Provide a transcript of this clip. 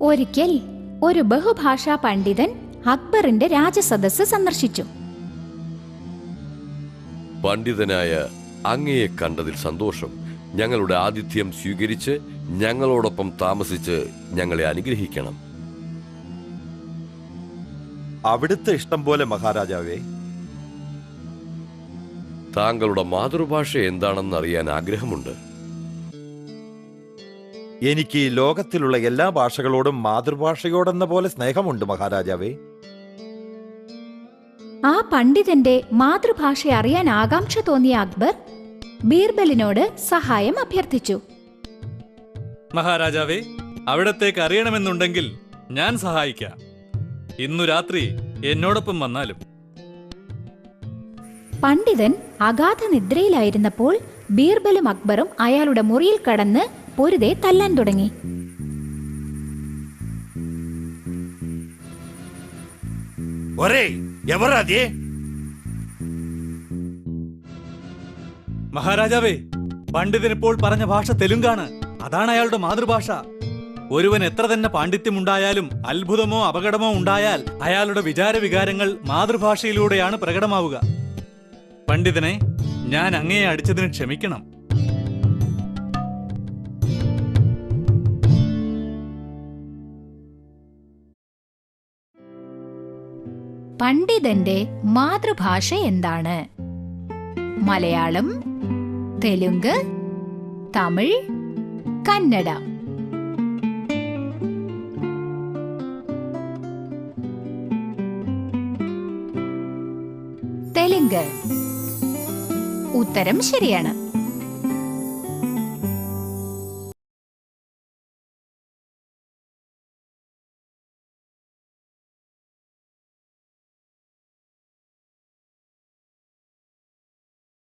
ഒരിക്കൽ ഒരു ബഹുഭാഷാ പണ്ഡിതൻ അക്ബറിന്റെ രാജസദസ് സന്ദർശിച്ചു. പണ്ഡിതനായ അങ്ങയെ കണ്ടതിൽ സന്തോഷം. ഞങ്ങളുടെ ആതിഥ്യം സ്വീകരിച്ച് ഞങ്ങളോടൊപ്പം താമസിച്ച് ഞങ്ങളെ അനുഗ്രഹിക്കണം. അവിടുത്തെ ഇഷ്ടം പോലെ മഹാരാജാവേ. താങ്കളുടെ മാതൃഭാഷ എന്താണെന്ന് അറിയാൻ ആഗ്രഹമുണ്ട്. എനിക്ക് ലോകത്തിലുള്ള എല്ലാ ഭാഷകളോടും മാതൃഭാഷയോടെന്ന പോലെ സ്നേഹമുണ്ട് മഹാരാജാവേ. ആ പണ്ഡിതന്റെ മാതൃഭാഷ അറിയാൻ ആകാംക്ഷ തോന്നിയ അക്ബർ ബീർബലിനോട് സഹായം അഭ്യർത്ഥിച്ചു. മഹാരാജാവേ അവിടത്തേക്ക് അറിയണമെന്നുണ്ടെങ്കിൽ ഞാൻ സഹായിക്കാം. ഇന്നു രാത്രി എന്നോടൊപ്പം വന്നാലും. പണ്ഡിതൻ അഗാധ നിദ്രയിലായിരുന്നപ്പോൾ ബീർബലും അക്ബറും അയാളുടെ മുറിയിൽ കടന്ന് പൊരുതെ തല്ലാൻ തുടങ്ങി. മഹാരാജാവേ പണ്ഡിതനിപ്പോൾ പറഞ്ഞ ഭാഷ തെലുങ്കാണ്. അതാണ് അയാളുടെ മാതൃഭാഷ. ഒരുവൻ എത്ര തന്നെ പാണ്ഡിത്യമുണ്ടായാലും അത്ഭുതമോ അപകടമോ ഉണ്ടായാൽ അയാളുടെ വിചാരവികാരങ്ങൾ മാതൃഭാഷയിലൂടെയാണ് പ്രകടമാവുക. പണ്ഡിതനെ ഞാൻ അങ്ങയെ അടിച്ചതിന് ക്ഷമിക്കണം. പണ്ഡിതന്റെ മാതൃഭാഷ എന്താണ്? മലയാളം തെലുങ്ക് തമിഴ് കന്നഡ. തെലുങ്ക്. ഉത്തരം ശരിയാണ്.